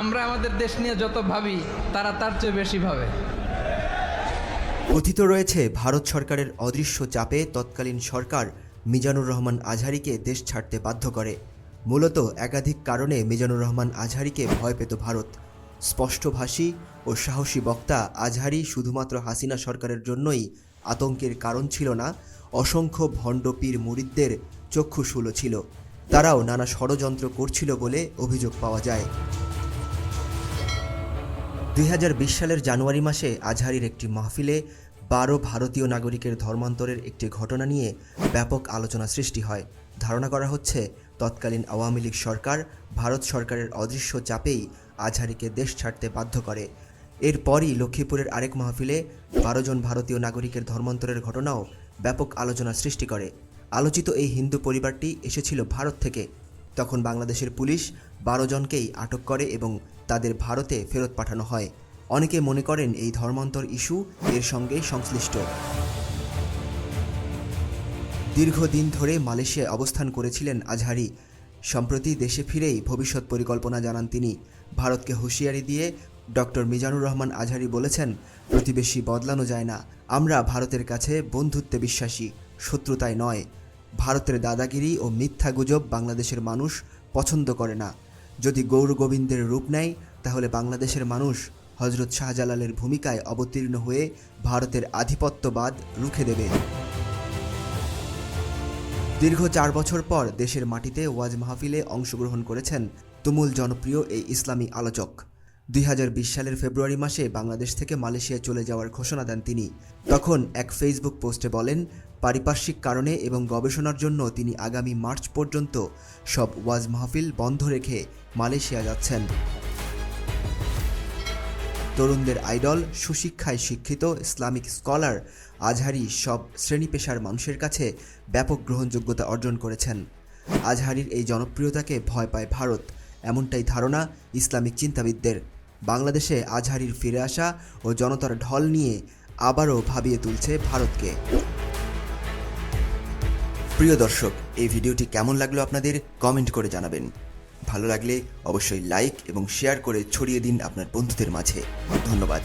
আমরা আমাদের দেশ নিয়ে যত ভাবি, তারা তার চেয়ে বেশি ভাবে। কথিত রয়েছে, ভারত সরকারের অদৃশ্য চাপে তৎকালীন সরকার মিজানুর রহমান আজহারিকে দেশ ছাড়তে বাধ্য করে। মূলত একাধিক কারণে মিজানুর রহমান আজহারিকে ভয় পেত ভারত। স্পষ্টভাষী ও সাহসী বক্তা আজহারি শুধুমাত্র হাসিনা সরকারের জন্যই আতঙ্কের কারণ ছিল না, অসংখ্য ভণ্ডপীর মুরিদদের চক্ষুশূল ছিল। তারাও নানা ষড়যন্ত্র করছিল বলে অভিযোগ পাওয়া যায়। দুই হাজার বিশ সালের জানুয়ারি মাসে আজহারির একটি মাহফিলে বারো ভারতীয় নাগরিকের ধর্মান্তরের একটি ঘটনা নিয়ে ব্যাপক আলোচনা সৃষ্টি হয়। ধারণা করা হচ্ছে, তৎকালীন আওয়ামী লীগ সরকার ভারত সরকারের অদৃশ্য চাপেই আজহারিকে দেশ ছাড়তে বাধ্য করে। এরপরই লক্ষ্মীপুরের আরেক মাহফিলে বারো জন ভারতীয় নাগরিকের ধর্মান্তরের ঘটনাও ব্যাপক আলোচনা সৃষ্টি করে। আলোচিত এই হিন্দু পরিবারটি এসেছিল ভারত থেকে। তখন বাংলাদেশের পুলিশ বারো জনকেই আটক করে এবং তাদের ভারতে ফেরত পাঠানো হয়। অনেকে মনে করেন এই ধর্মান্তর ইস্যু এর সঙ্গে সংশ্লিষ্ট। দীর্ঘদিন ধরে মালয়েশিয়ায় অবস্থান করেছিলেন আজহারি। সম্প্রতি দেশে ফিরেই ভবিষ্যৎ পরিকল্পনা জানান তিনি। ভারতকে হুঁশিয়ারি দিয়ে ডক্টর মিজানুর রহমান আজহারি বলেছেন, প্রতিবেশী বদলানো যায় না। আমরা ভারতের কাছে বন্ধুত্বে বিশ্বাসী। শত্রুতায় নয়। ভারতের দাদাগিরি ও মিথ্যা গুজব বাংলাদেশের মানুষ পছন্দ করে না। যদি গৌর গোবিন্দের রূপ নেয়, তাহলে বাংলাদেশের মানুষ হজরত শাহজালালের ভূমিকায় অবতীর্ণ হয়ে ভারতের আধিপত্যবাদ রুখে দেবে। দীর্ঘ চার বছর পর দেশের মাটিতে ওয়াজ মাহফিলে অংশগ্রহণ করেছেন তুমুল জনপ্রিয় এই ইসলামী আলোচক। দুই হাজার বিশ সালের ফেব্রুয়ারি মাসে বাংলাদেশ থেকে মালয়েশিয়া চলে যাওয়ার ঘোষণা দেন তিনি। তখন এক ফেসবুক পোস্টে বলেন পারিপার্শ্বিক কারণে এবং গবেষণার জন্য তিনি আগামী মার্চ পর্যন্ত সব ওয়াজ মাহফিল বন্ধ রেখে মালয়েশিয়া যাচ্ছেন। তরুণদের আইডল, সুশিক্ষায় শিক্ষিত ইসলামিক স্কলার, আজহারি সব শ্রেণি পেশার মানুষের কাছে ব্যাপক গ্রহণযোগ্যতা অর্জন করেছেন। আজহারির এই জনপ্রিয়তাকে ভয় পায় ভারত। এমনটাই ধারণা ইসলামিক চিন্তাবিদদের। বাংলাদেশে আজহারির ফিরে আসা ও জনতার ঢল নিয়ে আবারও ভাবিয়ে তুলছে ভারতকে। প্রিয় দর্শক, এই ভিডিওটি কেমন লাগল আপনাদের কমেন্ট করে জানাবেন। ভালো লাগলে অবশ্যই লাইক এবং শেয়ার করে ছড়িয়ে দিন আপনার বন্ধুদের মাঝে। ধন্যবাদ।